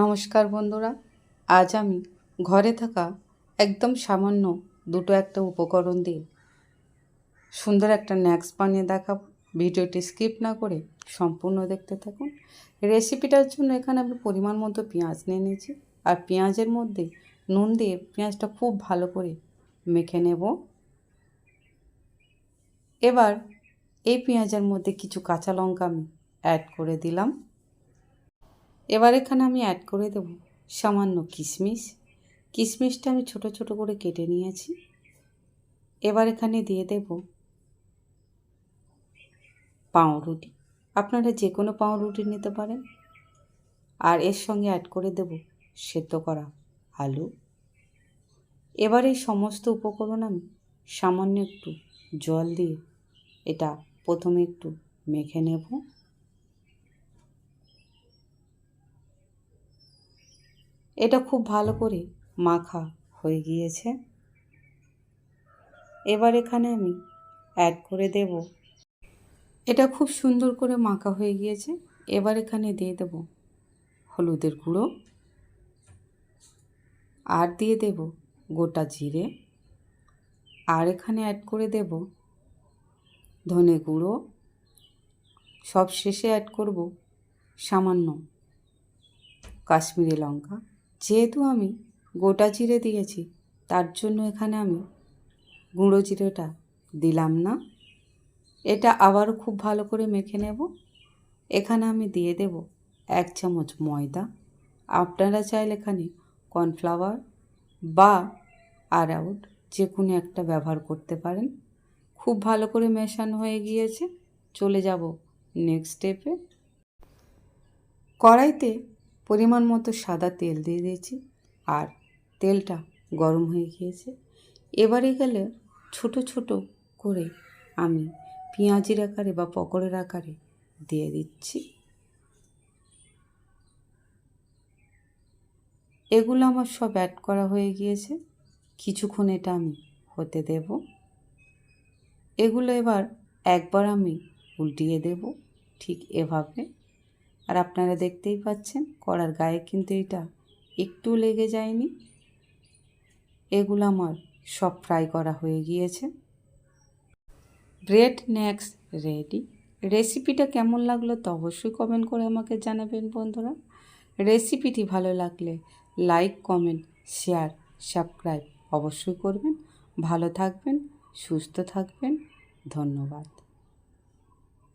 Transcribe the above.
নমস্কার বন্ধুরা, আজ আমি ঘরে থাকা একদম সামান্য দুটো একটা উপকরণ দিয়ে সুন্দর একটা ন্যাক্স বানিয়ে দেখাবো। ভিডিওটি স্কিপ না করে সম্পূর্ণ দেখতে থাকুন। রেসিপিটার জন্য এখানে আমি পরিমাণ মতো পেঁয়াজ নিয়ে নিয়েছি। আর পেঁয়াজের মধ্যে নুন দিয়ে পেঁয়াজটা খুব ভালো করে মেখে নেব। এবার এই পেঁয়াজের মধ্যে কিছু কাঁচা লঙ্কা আমি অ্যাড করে দিলাম। এবার এখানে আমি অ্যাড করে দেব সামান্য কিশমিশ কিশমিশটা আমি ছোট ছোট করে কেটে নিয়েছি। এবার এখানে দিয়ে দেব পাউরুটি। আপনারা যে কোনো পাউরুটি নিতে পারেন। আর এর সঙ্গে অ্যাড করে দেব সেদ্ধ করা আলু। এবার এই সমস্ত উপকরণ আমি সামান্য একটু জল দিয়ে এটা প্রথমে একটু মেখে নেব। এটা খুব ভালো করে মাখা হয়ে গিয়েছে। এবার এখানে আমি অ্যাড করে দেব। এটা খুব সুন্দর করে মাখা হয়ে গিয়েছে। এবার এখানে দিয়ে দেব হলুদের গুঁড়ো। আর দিয়ে দেব গোটা জিরে। আর এখানে অ্যাড করে দেব ধনে গুঁড়ো। সব শেষে অ্যাড করব সামান্য কাশ্মীরি লঙ্কা। যেহেতু আমি গোটা জিরে দিয়েছি, তার জন্য এখানে আমি গুঁড়ো জিরেটা দিলাম না। এটা আবারও খুব ভালো করে মেখে নেব। এখানে আমি দিয়ে দেব এক চামচ ময়দা। আপনারা চাইলে এখানে কর্নফ্লাওয়ার বা আরাউট যে কোনো একটা ব্যবহার করতে পারেন। খুব ভালো করে মেশানো হয়ে গিয়েছে। চলে যাব নেক্সট স্টেপে। কড়াইতে পরিমাণ মতো সাদা তেল দিয়ে দিয়েছি আর তেলটা গরম হয়ে গিয়েছে। এবারে গেলে ছোট ছোট করে আমি পেঁয়াজির আকারে বা পকোড়ের আকারে দিয়ে দিচ্ছি। এগুলো আমার সব অ্যাড করা হয়ে গিয়েছে। কিছুক্ষণ এটা আমি হতে দেব। এগুলো এবার একবার আমি উল্টিয়ে দেব ঠিক এভাবে। আর আপনারা দেখতেই পাচ্ছেন কড়ার গায়ে কিন্তু এটা একটু লেগে যায়নি। এগুলো আমার সব ফ্রাই করা হয়ে গিয়েছে। ব্রেড নেক্স রেডি রেসিপিটা কেমন লাগল তো অবশ্যই কমেন্ট করে আমাকে জানাবেন বন্ধুরা। রেসিপিটি ভালো লাগলে লাইক কমেন্ট শেয়ার সাবস্ক্রাইব অবশ্যই করবেন। ভালো থাকবেন, সুস্থ থাকবেন। ধন্যবাদ।